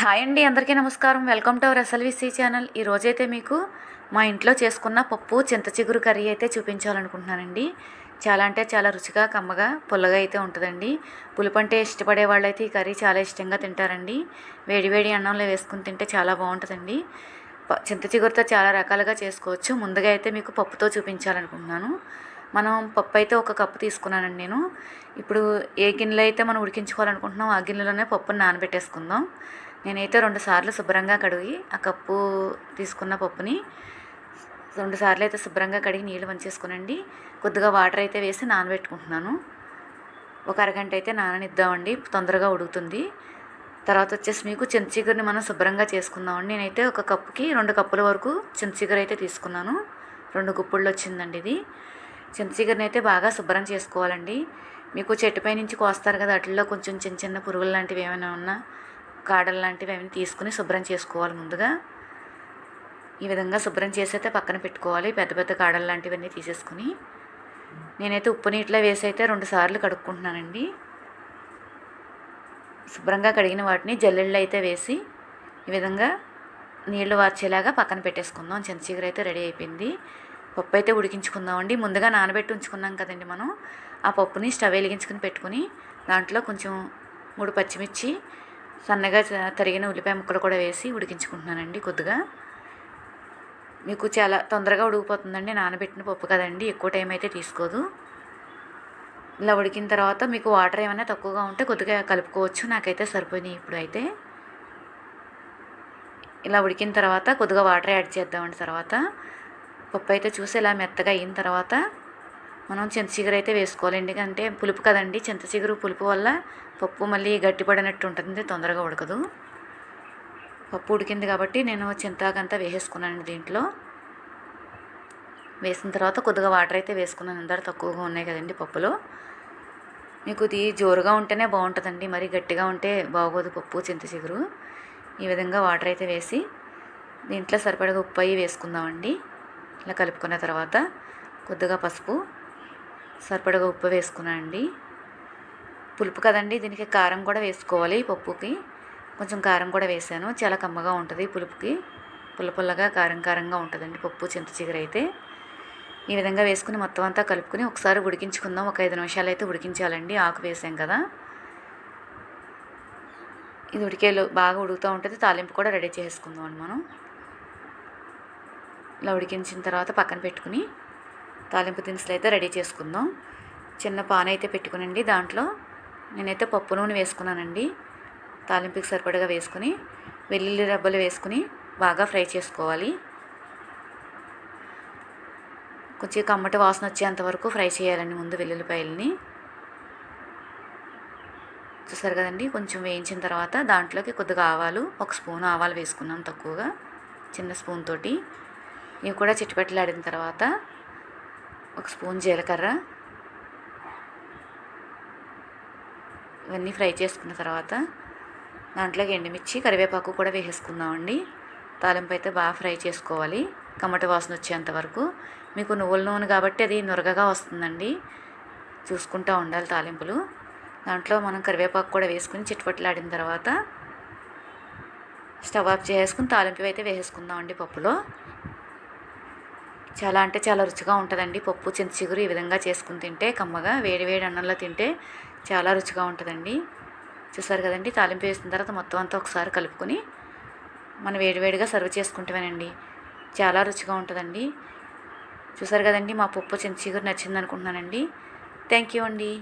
Hi అండి అందరికీ నమస్కారం. Welcome to our SLVC channel. ఈ రోజైతే మీకు మా ఇంట్లో చేసుకున్న పప్పు చింత చిగురు కర్రీ అయితే చూపించాలనుకుంటున్నానండి. చాలా అంటే చాలా రుచిగా కమ్మగా పుల్లగా అయితే ఉంటుందండి. పులుపు అంటే ఇష్టపడే వాళ్ళైతే ఈ కర్రీ చాలా ఇష్టంగా తింటారండి. వేడివేడి అన్నంలో వేసుకుని తింటే చాలా బాగుంటుందండి. ప- చింత చిగురుతో చాలా రకాలుగా చేసుకోవచ్చు. ముందుగా అయితే మీకు పప్పుతో చూపించాలనుకుంటున్నాను. మనం పప్పు అయితే ఒక కప్పు తీసుకున్నానండి నేను. ఇప్పుడు ఏ గిన్నెలో అయితే మనం ఉడికించుకోవాలనుకుంటున్నాం ఆ గిన్నెలోనే పప్పుని నానబెట్టేసుకుందాం. నేనైతే రెండు సార్లు శుభ్రంగా కడిగి ఆ కప్పు తీసుకున్న పప్పుని రెండు సార్లు అయితే శుభ్రంగా కడిగి నీళ్ళు వంచేసుకునండి. కొద్దిగా వాటర్ అయితే వేసి నానబెట్టుకుంటున్నాను. ఒక అరగంట అయితే నాననిద్దామండి. తొందరగా ఉడుకుతుంది. తర్వాత వచ్చేసి మీకు చింతచిగురిని మనం శుభ్రంగా చేసుకుందామండి. నేనైతే ఒక కప్పుకి రెండు కప్పుల వరకు చింతచిగురు అయితే తీసుకున్నాను. రెండు గుప్పుళ్ళు వచ్చిందండి ఇది. చింతచిగురిని అయితే బాగా శుభ్రం చేసుకోవాలండి. మీకు చెట్టుపై నుంచి కోస్తారు కదా వాటిల్లో కొంచెం చిన్న చిన్న పురుగులు లాంటివి ఏమైనా ఉన్నా కాడలు లాంటివి ఏమైనా తీసుకుని శుభ్రం చేసుకోవాలి ముందుగా. ఈ విధంగా శుభ్రం చేసి అయితే పక్కన పెట్టుకోవాలి పెద్ద పెద్ద కాడలు లాంటివన్నీ తీసేసుకుని. నేనైతే ఉప్పు నీటిలో వేసి అయితే రెండు సార్లు కడుక్కుంటున్నానండి. శుభ్రంగా కడిగిన వాటిని జల్లెళ్ళు అయితే వేసి ఈ విధంగా నీళ్ళు వార్చేలాగా పక్కన పెట్టేసుకుందాం. చింతచిగురు అయితే రెడీ అయిపోయింది. పప్పు అయితే ఉడికించుకుందామండి. ముందుగా నానబెట్టి ఉంచుకున్నాం కదండి మనం. ఆ పప్పుని స్టవ్ వెలిగించుకుని పెట్టుకుని దాంట్లో కొంచెం మూడు పచ్చిమిర్చి సన్నగా తరిగిన ఉల్లిపాయ ముక్కలు కూడా వేసి ఉడికించుకుంటున్నానండి కొద్దిగా. మీకు చాలా తొందరగా ఉడికిపోతుందండి. నానబెట్టిన పప్పు కదండి ఎక్కువ టైం అయితే తీసుకోదు. ఇలా ఉడికిన తర్వాత మీకు వాటర్ ఏమైనా తక్కువగా ఉంటే కొద్దిగా కలుపుకోవచ్చు. నాకైతే సరిపోయినాయి ఇప్పుడు అయితే. ఇలా ఉడికిన తర్వాత కొద్దిగా వాటర్ యాడ్ చేద్దామండి తర్వాత. పప్పు అయితే చూసి ఇలా మెత్తగా అయిన తర్వాత మనం చింతచిగురు అయితే వేసుకోవాలి. ఎందుకంటే పులుపు కదండి. చింతచిగురు పులుపు వల్ల పప్పు మళ్ళీ గట్టిపడినట్టు ఉంటుంది తొందరగా ఉడకదు. పప్పు ఉడికింది కాబట్టి నేను చింతాకంతా వేసేసుకున్నాను దీంట్లో. వేసిన తర్వాత కొద్దిగా వాటర్ అయితే వేసుకున్నాను. అందరు తక్కువగా ఉన్నాయి కదండి పప్పులో. మీకు ఇది జోరుగా ఉంటేనే బాగుంటుందండి. మరి గట్టిగా ఉంటే బాగోదు పప్పు చింతచిగురు. ఈ విధంగా వాటర్ అయితే వేసి దీంట్లో సరిపడగా ఉప్పు అయ్యి వేసుకుందామండి. ఇలా కలుపుకున్న తర్వాత కొద్దిగా పసుపు సరిపడగా ఉప్పు వేసుకున్నానండి పులుపు కదండి దీనికి కారం కూడా వేసుకోవాలి పప్పుకి. కొంచెం కారం కూడా వేసాను చాలా కమ్మగా ఉంటుంది పులుపుకి. పుల్ల పుల్లగా కారం కారంగా ఉంటుందండి పప్పు చింత చిగురు అయితే. ఈ విధంగా వేసుకుని మొత్తం అంతా కలుపుకుని ఒకసారి ఉడికించుకుందాం ఒక ఐదు నిమిషాలు అయితే ఉడికించాలండి ఆకు వేసాం కదా. ఇది ఉడికేలో బాగా ఉడుకుతూ ఉంటుంది తాలింపు కూడా రెడీ చేసుకుందాం అండి మనం. ఇలా ఉడికించిన తర్వాత పక్కన పెట్టుకుని తాలింపు దినుసులు అయితే రెడీ చేసుకుందాం. చిన్న పాన అయితే పెట్టుకునండి దాంట్లో. నేనైతే పప్పు నూనె వేసుకున్నానండి. తాలింపుకి సరిపడగా వేసుకుని వెల్లుల్లి రెబ్బలు వేసుకుని బాగా ఫ్రై చేసుకోవాలి. కొంచెం కమ్మటి వాసన వచ్చేంత వరకు ఫ్రై చేయాలండి ముందు వెల్లుల్లిపాయలని. చూసారు కదండి కొంచెం వేయించిన తర్వాత దాంట్లోకి కొద్దిగా ఆవాలు ఒక స్పూన్ ఆవాలు వేసుకున్నాం తక్కువగా చిన్న స్పూన్ తోటి. ఇవి కూడా చిట్టుపెట్టలాడిన తర్వాత ఒక స్పూన్ జీలకర్ర. ఇవన్నీ ఫ్రై చేసుకున్న తర్వాత దాంట్లోకి ఎండుమిర్చి కరివేపాకు కూడా వేసేసుకుందామండి. తాలింపు అయితే బాగా ఫ్రై చేసుకోవాలి. కమ్మటి వాసన వచ్చేంత వరకు. మీకు నువ్వుల నూనె కాబట్టి అది నురగగా వస్తుందండి. చూసుకుంటూ ఉండాలి తాలింపులు. దాంట్లో మనం కరివేపాకు కూడా వేసుకుని చిట్పట్లాడిన తర్వాత స్టవ్ ఆఫ్ చేసుకుని తాలింపు అయితే వేసేసుకుందామండి పప్పులో. చాలా అంటే చాలా రుచిగా ఉంటుందండి. పప్పు చింత చిగురు ఈ విధంగా చేసుకుని తింటే కమ్మగా వేడి వేడి అన్నంలో తింటే చాలా రుచిగా ఉంటుందండి. చూసారు కదండి? తాలింపు వేసిన తర్వాత మొత్తం అంతా ఒకసారి కలుపుకొని మనం వేడివేడిగా సర్వ్ చేసుకుంటామేనండి. చాలా రుచిగా ఉంటుందండి. చూసారు కదండి? మా పప్పు చింత చిగురు నచ్చింది అనుకుంటున్నానండి థ్యాంక్ యూ అండి.